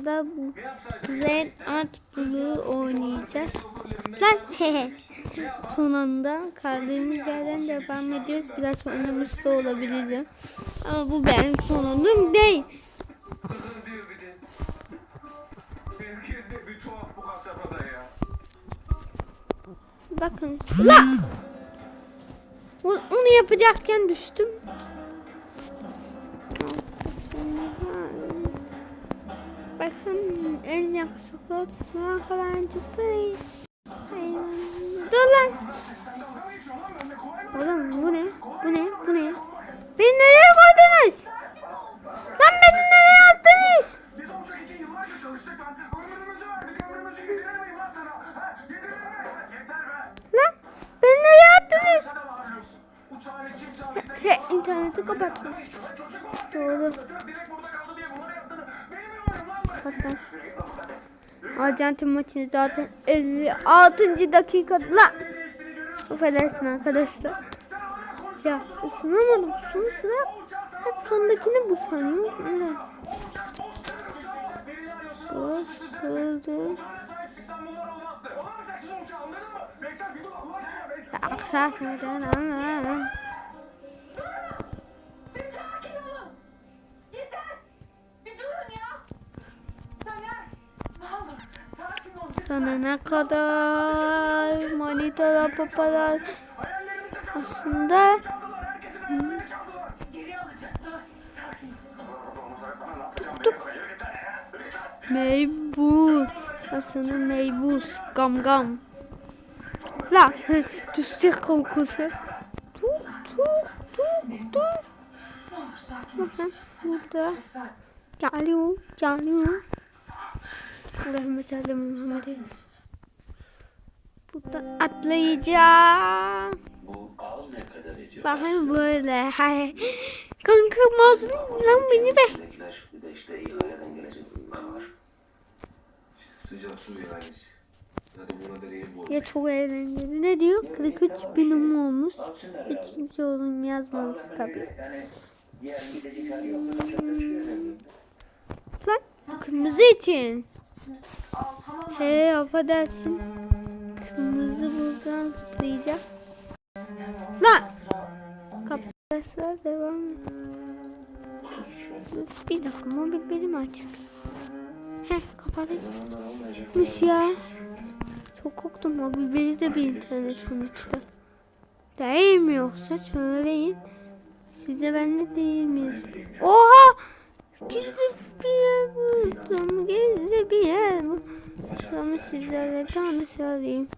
videomuzda bu Red At Blue oynayacağız. Lan. Son anda kaldığımız yerden devam ediyoruz. Biraz oynamış da olabilirim. Ama bu benim sonum değil. Bakın. Lan! Onu yapacakken düştüm. En yakışıklı kulaklarıncı play. Dur lan. Oğlum bu ne? Bu ne? Bu ne? Beni nereye koydunuz? Lan beni nereye attınız? Lan. Beni nereye attınız? He, interneti kapattım. Doğru. Hatta Arjantin maçını zaten 56. dakikada affedersin arkadaşlar. Ya ısınamadım şunu şuna hep sondakini bu sanıyor. Öyle. Bu sığdı. sahip çıksan ne kadar manitalar papalar aslında ol. meybus aslında meybus gam gam la düşecek kokusu tuk tuk tuk tuk. Bakın burada geliyor geliyor Allahümme salli Muhammed'e Burada atlayacağım. Bu ağ ne kadar ediyor? Bakın böyle. Hay. Kanka mazlum lan beni be. Bir de işte ihaleden gelecek ürünler var. Sıcak su ihalesi. Ya çok eğlenceli. Ne diyor? 43 binim olmuş. Hiç kimse oğlum yazmamış tabi. Lan kırmızı için? He affedersin. Kırmızı buradan zıplayacak Lan! Kapatırsa devam Dur, Bir dakika mobil benim açık. Heh kapatmış ya? Çok korktum mobil beni de bir internet sonuçta. Değil mi yoksa? Söyleyin. Ben de değil miyiz? Oha! Gizli bir yer buldum Gizli bir yer buldum Ama sizlerle tanışayım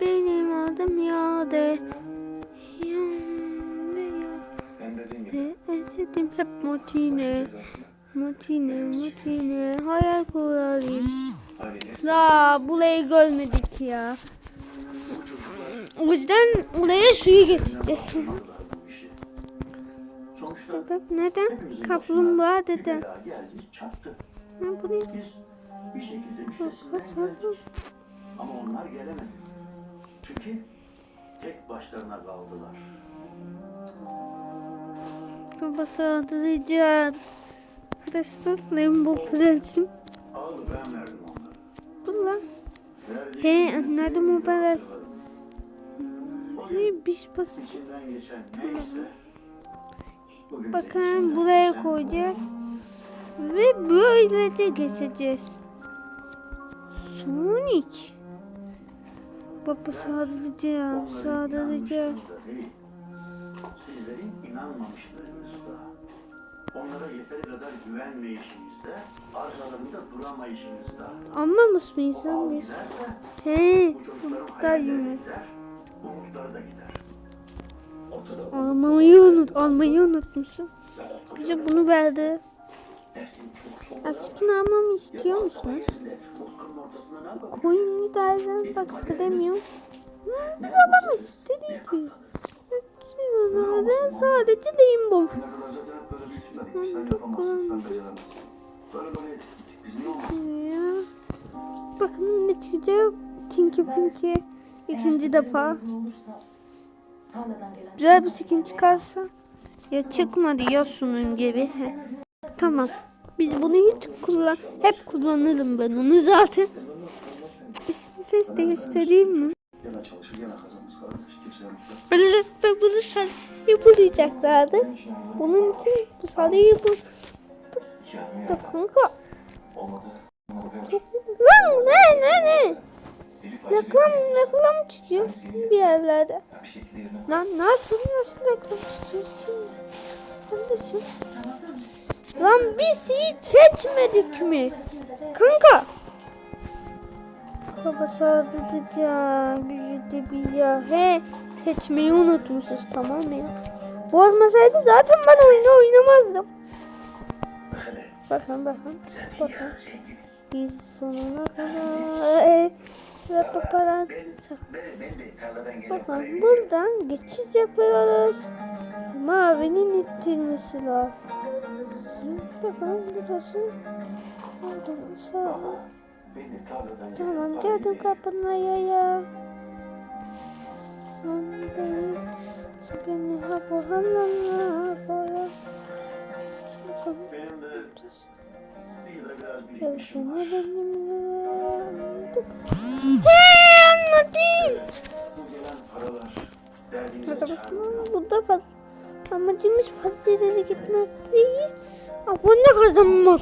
Benim adım Yade. Yade ya Ben dediğim gibi. ve özledim hep Motine Motine Motine Hayal kurarım. La burayı görmedik ya. O yüzden buraya suyu getireceğiz Sebep neden? Kaplumbağa deden. Geldi, çarptı. Bir şekilde üstesinden geldik. Ama onlar gelemedi. Çünkü tek başlarına kaldılar. Babası adlayacağız Arkadaşlar Limbo Prensim Ağlı ben verdim onlara. Dur lan He bu prens? Bugün Hey, biz bas içinden geçen neyse bugün Bakın buraya koyacağız. Ve böylece geçeceğiz. Sonic. Baba inanmışlığında değil, Sizlerin inanmamışlığınızda. Onlara yeteri kadar güvenmeyişinizde, arkalarında duramayışınızda. Anlamış mıyız lan biz? He, umutlar gider, umutları da gider. Almayı unut, almayı unutmuşum. Bize bunu verdi. Çok çok Aslında almamı istiyor musunuz? Bozkırın ortasında ne yapalım? Coin derden bak gidemiyorum. Hı, Biz alamak istedik. Ben sadece Rainbow. Ya. Bakın ne çıkacak. Tinky Pinky. ikinci defa. Güzel bir skin çıkarsa. Ya çıkmadı ya sunun gibi. Tamam. Biz bunu hiç kullan hep kullanırım ben onu zaten. Ses mi? Kimse yoksa. Böyle ve bunu sen yapılacaklardı. Bunun için bu sarıyı bu da kanka. Lan ne ne ne? Reklam reklam çıkıyor bir yerlerde. Lan nasıl nasıl reklam çıkıyor şimdi? Neredesin? Lan biz hiç seçmedik mi? Kanka. Baba sadece bizi de bir ya. He seçmeyi unutmuşuz tamam ya? Bu olmasaydı zaten ben oyunu oynamazdım. Bakın bakın. Bakın. Biz sonuna kadar. E, ve paparazzi. Bakın buradan geçiş yapıyoruz. Mavinin ittirmesi lazım. Bakın burası. Buradan aşağı. Tamam geldim kapına ya. Sen beni, sen beni ha bu Gel birikmişim seni var. benimle anladık. He anladım. Bu gelen paralar amacımız fazlaları gitmek değil. Abone kazanmak.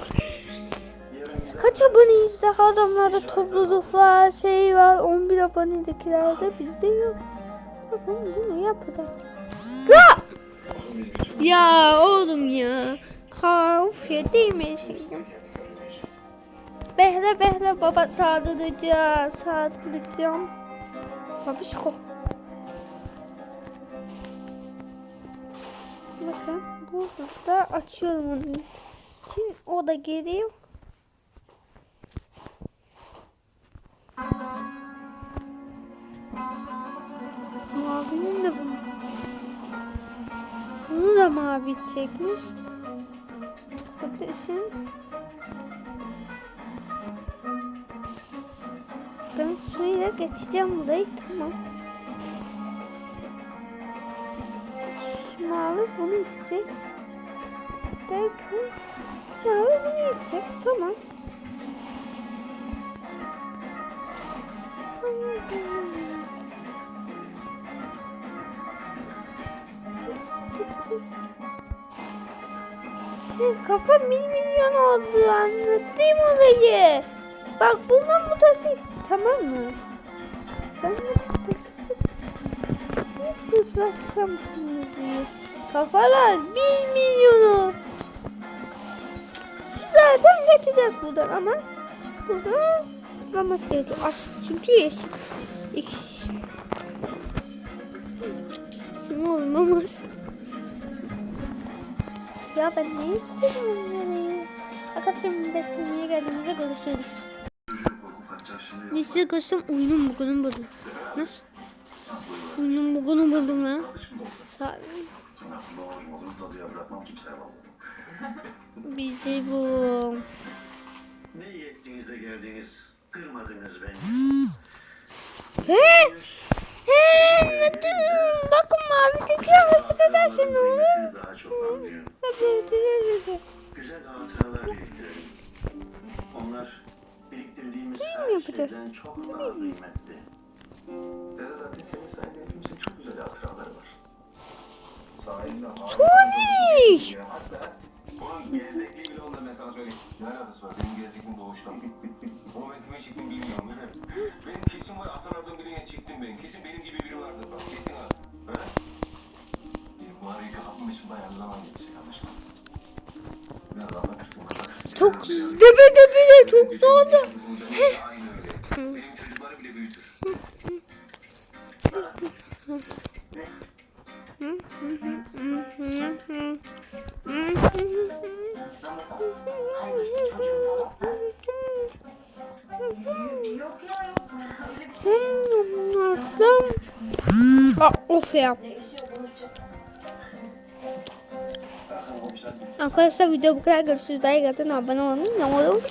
Kaç aboneyiz daha adamlarda topluluklar şey var 11 abonedekilerde bizde yok. Bakın bunu yapacak. Ya! Ya oğlum ya. Kaf ya değmesin. Behle behle baba sağdıracağım sağdıracağım. Babişko. Burada açıyorum onun için. O da geliyor. Mavinin de bu. Bunu da mavi çekmiş. Kardeşim. Ben suyla geçeceğim burayı tamam. Şu mavi bunu itecek. Bakın. Mavi bunu itecek. Tamam. Ya Kafa bir milyon oldu anlattım olayı. Bak bundan mutası tamam mı? Ben de mutası Hep zıplatacağım kırmızıyı. Kafalar bir milyonu. Geçecek buradan ama burada zıplaması gerekiyor. As çünkü yeşil. Şimdi olmamaz. Ya ben ne istiyorum onları? Arkadaşlar beslemeye geldiğimizde görüşürüz. Lise koştum oyunun bugünü buldum. Nasıl? Oyunun bugünü buldum lan. Sa Sonra bizi bu. Ne iyi ettiniz de geldiniz. Kırmadınız beni. He? He anladım. Bakın mavi tekiyor. Hareket edersin ne olur? Güzel hatıralar biriktirelim. Onlar biriktirdiğimiz her yapacağız? şeyden çok daha kıymetli. Dede zaten senin sayende hepimizin çok güzel hatıraları var. Sahilde Sonic! Doğuştan. Ama ben kime çıktım bilmiyorum. He? Benim kesin var atalardan birine çıktım ben. Kesin benim gibi biri vardır bak. Kesin var. He? Benim bu arayı kapatmam için bayağı zaman geçecek anlaşılan. Biraz anlatırsın kadar. Çok debe debe de çok öyle. Benim Aa, of ya. Arkadaşlar video bu kadar görüşürüz. Like atın abone olun. Ne olur.